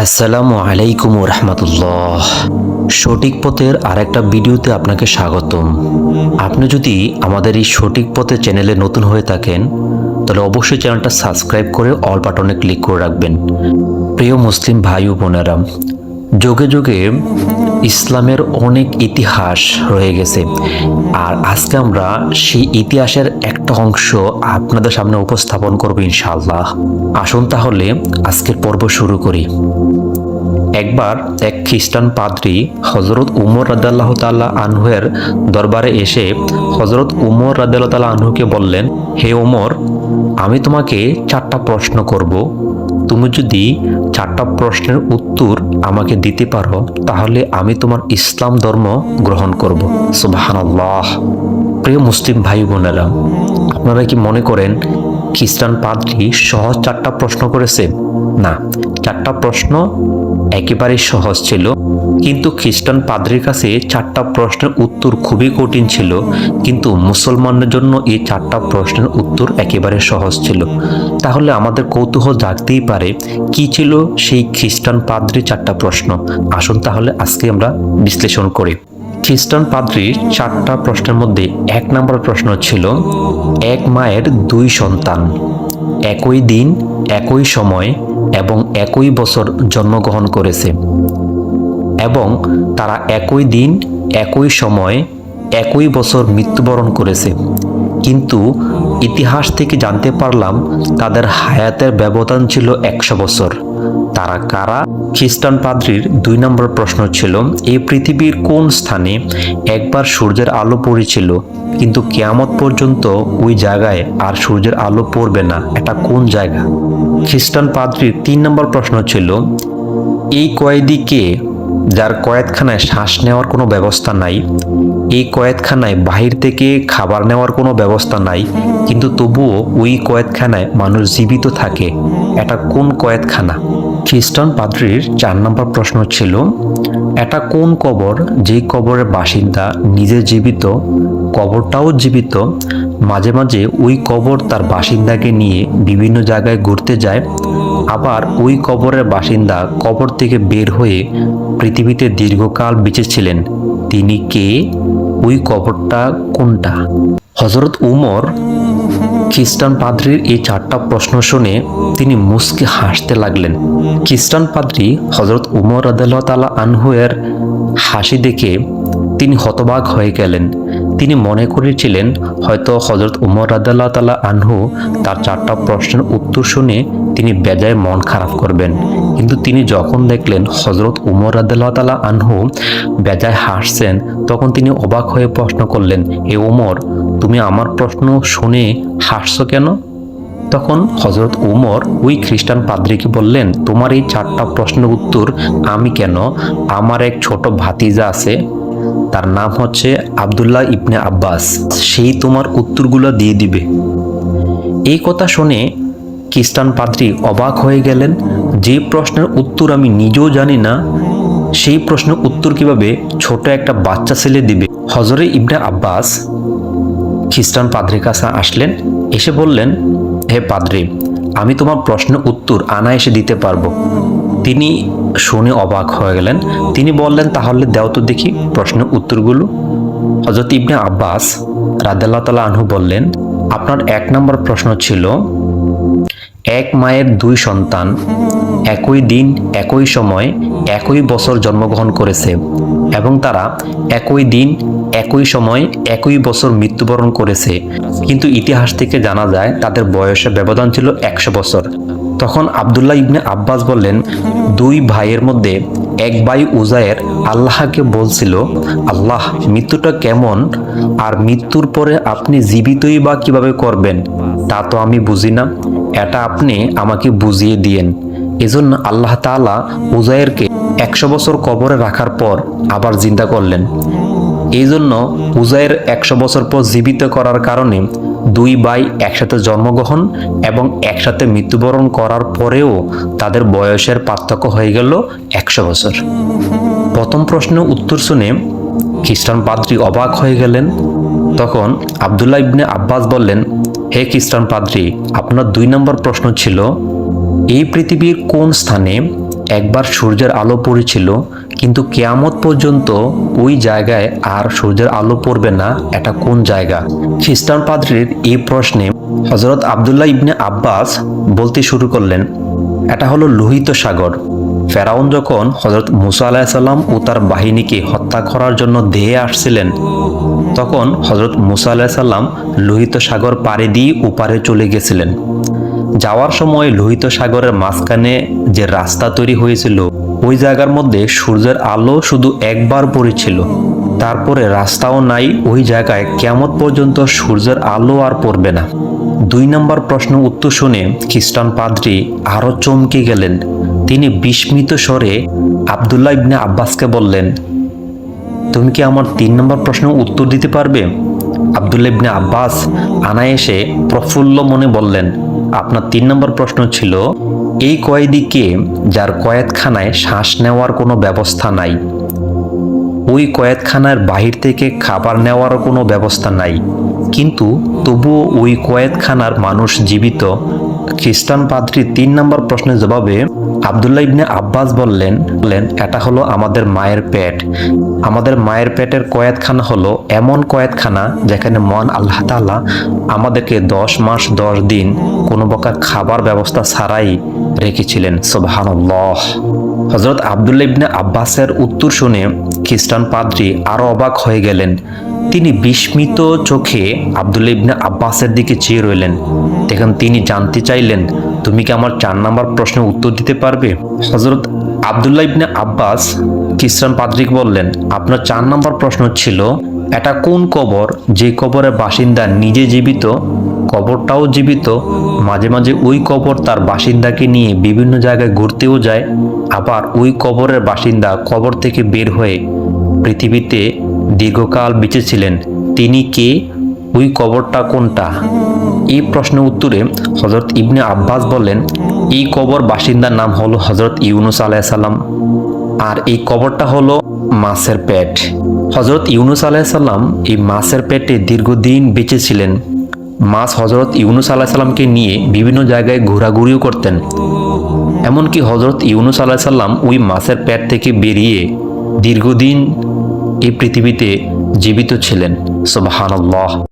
আসসালামু আলাইকুম রহমতুল্লাহ। সঠিক পথের আরেকটা ভিডিওতে আপনাকে স্বাগতম। আপনি যদি আমাদের এই সঠিক পথে চ্যানেলে নতুন হয়ে থাকেন, তাহলে অবশ্যই চ্যানেলটা সাবস্ক্রাইব করে অল বাটনে ক্লিক করে রাখবেন। প্রিয় মুসলিম ভাই ও বোনেরা, যোগে যুগে ইসলামের অনেক ইতিহাস রয়ে গেছে। আর আজকে আমরা সেই ইতিহাসের একটা অংশ আপনাদের সামনে উপস্থাপন করব ইনশাআল্লাহ। আসুন তাহলে আজকের পর্ব শুরু করি। একবার এক খ্রিস্টান পাদ্রী হজরত উমর রাদাল্লাহ তাল্লাহ আনহুয়ের দরবারে এসে হজরত উমর রাদাল্লাহ তাল্লাহ আনহুকে বললেন, হে ওমর আমি তোমাকে চারটা প্রশ্ন করব। তুমি যদি চারটা প্রশ্নের উত্তর আমাকে দিতে পারো, তাহলে আমি তোমার ইসলাম ধর্ম গ্রহণ করব। সুবাহানাল্লাহ। প্রিয় মুসলিম ভাই বোনেরা, আপনারা কি মনে করেন খ্রিস্টান পাদ্রী সহজ চারটা প্রশ্ন করেছে? না। চারটা প্রশ্ন একেবারেই সহজ ছিল, কিন্তু খ্রিস্টান পাদ্রির কাছে চারটা প্রশ্নের উত্তর খুবই কঠিন ছিল, কিন্তু মুসলমানদের জন্য এই চারটা প্রশ্নের উত্তর একেবারে সহজ ছিল। তাহলে আমাদের কৌতূহল জাগতেই পারে, কি ছিল সেই খ্রিস্টান পাদ্রির চারটা প্রশ্ন? আসুন তাহলে আজকে আমরা বিশ্লেষণ করি। খ্রিস্টান পাদ্রির চারটা প্রশ্নের মধ্যে এক নম্বর প্রশ্ন ছিল, এক মায়ের দুই সন্তান, একই দিন, একই সময় এবং একই বছর জন্মগ্রহণ করেছে। এবং তারা একই দিন, একই সময়, একই বছর মৃত্যুবরণ করেছে। কিন্তু ইতিহাস থেকে জানতে পারলাম, তাদের হায়াতের ব্যবধান ছিল একশো বছর। তারা কারা? খ্রিস্টান পাদ্রির দুই নম্বর প্রশ্ন ছিল, এই পৃথিবীর কোন স্থানে একবার সূর্যের আলো পড়েছিল? কিন্তু কেয়ামত পর্যন্ত ওই জায়গায় আর সূর্যের আলো পড়বে না। এটা কোন জায়গা? খ্রিস্টান পাদ্রির তিন নম্বর প্রশ্ন ছিল এই কয়েদিকে যার কয়েদখানায় শ্বাস নেওয়ার কোনো ব্যবস্থা নাই? এই কয়েদখানায় বাহির থেকে খাবার নেওয়ার কোনো ব্যবস্থা নাই, কিন্তু তবুও ওই কয়েদখানায় মানুষ জীবিত থাকে। এটা কোন কয়েদখানা? খ্রিস্টান পাদ্রির চার নম্বর প্রশ্ন ছিল এটা কোন কবর? যেই কবরের বাসিন্দা নিজে জীবিত, কবরটাও জীবিত মাঝে মাঝে ওই কবর তার বাসিন্দাকে নিয়ে বিভিন্ন জায়গায় ঘুরতে যায়। আবার ওই কবরের বাসিন্দা কবর থেকে বের হয়ে পৃথিবীতে দীর্ঘকাল বেঁচেছিলেন তিনি কে? ওই কবরটা কোনটা? হজরত উমর খ্রিস্টান পাদ্রির এই চারটা প্রশ্ন শুনে তিনি মুসকে হাসতে লাগলেন। খ্রিস্টান পাদ্রি হজরত উমর আদাল্লাহ তালা আনহুয়ের হাসি দেখে তিনি হতবাক হয়ে গেলেন। তিনি মনে করেছিলেন হয়তো হজরত উমর রাদাল্লাহ তালা আনহু তার চারটা প্রশ্নের উত্তর শুনে তিনি বেজায় মন খারাপ করবেন। কিন্তু তিনি যখন দেখলেন হজরত উমর রাদাল্লাহ তালা আনহু বেজায় হাসছেন, তখন তিনি অবাক হয়ে প্রশ্ন করলেন হে উমর, তুমি আমার প্রশ্ন শুনে হাসছো কেন? তখন হজরত উমর ওই খ্রিস্টান পাদ্রীকে বললেন, তোমার এই চারটা প্রশ্নের উত্তর আমি কেন? আমার এক ছোট ভাতিজা আছে তার নাম হচ্ছে আবদুল্লাহ ইবনে আব্বাস। সেই তোমার উত্তরগুলো দিয়ে দিবে। এই কথা শুনে খ্রিস্টান পাদ্রী অবাক হয়ে গেলেন, যে প্রশ্নের উত্তর আমি নিজেও জানি না, সেই প্রশ্নের উত্তর কীভাবে ছোট একটা বাচ্চা ছেলে দিবে? হজরে ইবনে আব্বাস খ্রিস্টান পাদ্রির কাছে আসলেন, এসে বললেন, হে পাদ্রি, আমি তোমার প্রশ্নের উত্তর আনায়াসে দিতে পারব। তিনি শুনে অবাক হয়ে গেলেন। তিনি বললেন, তাহলে দেও তো দেখি প্রশ্নের উত্তরগুলো। হজরত ইবনে আব্বাস রাদাল্লাহ তালা আনহু বললেন, আপনার এক নম্বর প্রশ্ন ছিল, এক মায়ের দুই সন্তান একই দিন, একই সময়, একই বছর জন্মগ্রহণ করেছে এবং তারা একই দিন, একই সময়, একই বছর মৃত্যুবরণ করেছে। কিন্তু ইতিহাস থেকে জানা যায়, তাদের বয়সের ব্যবধান ছিল একশো বছর। তখন আবদুল্লাহ ইবনে আব্বাস বললেন, দুই ভাইয়ের মধ্যে এক ভাই উজায়ের আল্লাহকে বলছিল, আল্লাহ, মৃত্যুটা কেমন? আর মৃত্যুর পরে আপনি জীবিতই বা কীভাবে করবেন? তা তো আমি বুঝি না। এটা আপনি আমাকে বুঝিয়ে দিয়েন এজন্য আল্লাহ তাআলা উজায়েরকে একশো বছর কবরে রাখার পর আবার জিন্দা করলেন। এই জন্য উজায়ের একশো বছর পর জীবিত করার কারণে দুই ভাই একসাথে জন্মগ্রহণ এবং একসাথে মৃত্যুবরণ করার পরেও তাদের বয়সের পার্থক্য হয়ে গেল একশো বছর। প্রথম প্রশ্নের উত্তর শুনে খ্রিস্টান পাদ্রী অবাক হয়ে গেলেন। তখন আবদুল্লাহ ইবনে আব্বাস বললেন, হে খ্রিস্টান পাদ্রী, আপনার দুই নম্বর প্রশ্ন ছিল, এই পৃথিবীর কোন স্থানে একবার সূর্যের আলো পড়েছিল, কিন্তু কেয়ামত পর্যন্ত ওই জায়গায় আর সূর্যের আলো পড়বে না, এটা কোন জায়গা? খ্রিস্টান পাদ্রির এই প্রশ্নে হজরত আবদুল্লাহ ইবনে আব্বাস বলতে শুরু করলেন, এটা হলো লোহিত সাগর। ফেরাউন যখন হজরত মুসা আলাহিসাল্লাম ও তার বাহিনীকে হত্যা করার জন্য ধেয়ে আসছিলেন, তখন হজরত মুসা আলাহিসাল্লাম লোহিত সাগর পাড়ি দিয়ে ওপারে চলে গেছিলেন। যাওয়ার সময় লোহিত সাগরের মাঝখানে যে রাস্তা তৈরি হয়েছিল, ওই জায়গার মধ্যে সূর্যের আলো শুধু একবার পড়েছিল। তারপরে রাস্তাও নাই, ওই জায়গায় কেমন পর্যন্ত সূর্যের আলো আর পড়বে না। দুই নম্বর প্রশ্ন উত্তর শুনে খ্রিস্টান পাদ্রী আরও চমকে গেলেন। তিনি বিস্মিত স্বরে আবদুল্লাহ ইবনে আব্বাসকে বললেন, তুমি কি আমার তিন নম্বর প্রশ্নের উত্তর দিতে পারবে? আবদুল্লা ইবনে আব্বাস আনায়েসে প্রফুল্ল মনে বললেন আপনার তিন নম্বর প্রশ্ন ছিল, এই কয়েদিকে যার কয়েদখানায় শ্বাস নেওয়ার কোনো ব্যবস্থা নাই, ওই কয়েদখানার বাহির থেকে খাবার নেওয়ারও কোনো ব্যবস্থা নাই। কিন্তু তবুও ওই কয়েদখানার মানুষ জীবিত। খ্রিস্টান পাদ্রী তিন নম্বর প্রশ্নের জবাবে আবদুল্লাহ ইবনে আব্বাস বললেন বললেন, এটা হলো আমাদের মায়ের পেট। আমাদের মায়ের পেটের কয়েদখানা হলো এমন কয়েদখানা যেখানে মন আল্লাহ তাআলা আমাদেরকে দশ মাস, দশ দিন কোনো প্রকার খাবার ব্যবস্থা ছাড়াই রেখেছিলেন। সোবাহানুল্লাহ। হজরত আবদুল্লা ইবনে আব্বাসের উত্তর শুনে খ্রিস্টান পাদ্রী আরও অবাক হয়ে গেলেন। তিনি বিস্মিত চোখে আবদুল্লাহ ইবনে আব্বাসের দিকে চেয়ে রইলেন। দেখেন, তিনি জানতে চাইলেন তুমি কি আমার চার নাম্বার প্রশ্নের উত্তর দিতে পারবে? হজরত আবদুল্লাহ ইবনে আব্বাস খ্রিস্টান পাদ্রিক বললেন, আপনার চার নাম্বার প্রশ্ন ছিল, এটা কোন কবর? যে কবরের বাসিন্দা নিজে জীবিত, কবরটাও জীবিত, মাঝে মাঝে ওই কবর তার বাসিন্দাকে নিয়ে বিভিন্ন জায়গায় ঘুরতেও যায়, আবার ওই কবরের বাসিন্দা কবর থেকে বের হয়ে পৃথিবীতে দীর্ঘকাল বেঁচে ছিলেন। তিনি কে? ওই কবরটা কোনটা? এই প্রশ্নের উত্তরে হজরত ইবনে আব্বাস বলেন এই কবর বাসিন্দার নাম হলো হজরত ইউনুস আলাইসাল্লাম আর এই কবরটা হলো মাছের পেট। হজরত ইউনুস আলাইসাল্লাম এই মাছের পেটে দীর্ঘদিন বেঁচে ছিলেন। মাছ হজরত ইউনুস আলাহিসাল্লামকে নিয়ে বিভিন্ন জায়গায় ঘোরাঘুরিও করতেন। এমনকি হজরত ইউনুস আলাহিসাল্লাম ওই মাছের পেট থেকে বেরিয়ে দীর্ঘদিন এই পৃথিবীতে জীবিত ছিলেন। সুবাহানল্লাহ।